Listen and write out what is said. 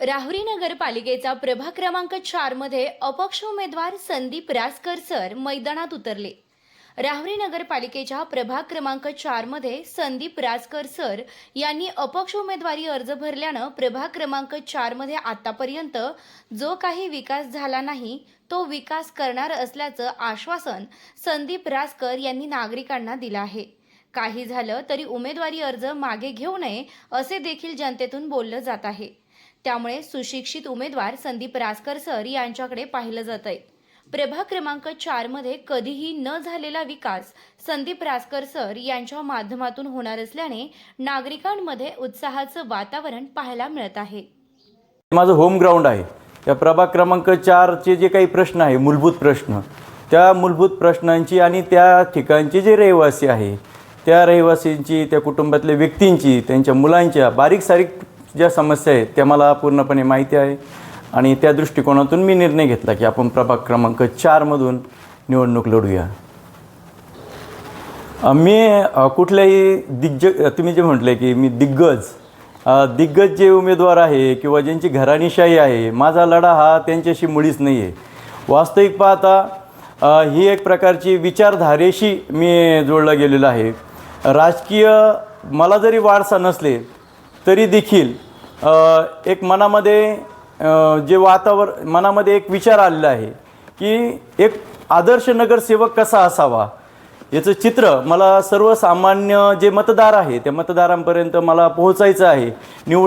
राहुरी नगरपालिकेचा प्रभाग क्रमांक चारमध्ये अपक्ष उमेदवार संदीप रासकर सर मैदानात उतरले. राहुरी नगरपालिकेच्या प्रभाग क्रमांक चारमध्ये संदीप रासकर सर यांनी अपक्ष उमेदवारी अर्ज भरल्यानं प्रभाग क्रमांक चारमध्ये आतापर्यंत जो काही विकास झाला नाही तो विकास करणार असल्याचं आश्वासन संदीप रासकर यांनी नागरिकांना दिलं आहे. काही झालं तरी उमेदवारी अर्ज मागे घेऊ नये असे देखील जनतेतून बोललं जात आहे. त्यामुळे सुशिक्षित उमेदवार संदीप रासकर सर यांच्याकडे पाहिलं जात आहे प्रभाग क्रमांक चारमध्ये कधीही न झालेला विकास संदीप रासकर सर यांच्या माध्यमातून होणार असल्याने नागरिकांमध्ये उत्साहाचं वातावरण पाहायला मिळत आहे. माझं होम ग्राउंड आहे. त्या प्रभाग क्रमांक चारचे जे काही प्रश्न आहे मूलभूत प्रश्न त्या मूलभूत प्रश्नांची आणि त्या ठिकाणचे जे रहिवासी आहे त्या रहिवासींची त्या कुटुंबातल्या व्यक्तींची त्यांच्या मुलांच्या बारीक सारीक ज्या समस्या आहेत त्या मला पूर्णपणे माहिती आहे. आणि त्या दृष्टिकोनातून मी निर्णय घेतला की आपण प्रभाग क्रमांक चारमधून निवडणूक लढूया. मी कुठल्याही दिग्ज तुम्ही जे म्हटले की मी दिग्गज दिग्गज जे उमेदवार आहे किंवा ज्यांची घराणीशाही आहे माझा लढा हा त्यांच्याशी मुळीच नाही आहे वास्तविक पाहता ही एक प्रकारची विचारधारेशी मी जोडला गेलेलो आहे. राजकीय मला जरी वारसा नसले तरी देखील एक मनामध्ये जे वातावरण मनामध्ये एक विचार आलेला आहे की एक आदर्श नगरसेवक कसा असावा? याचं चित्र मला सर्वसामान्य जे मतदार आहे त्या मतदारांपर्यंत मला पोहोचायचं आहे. निवड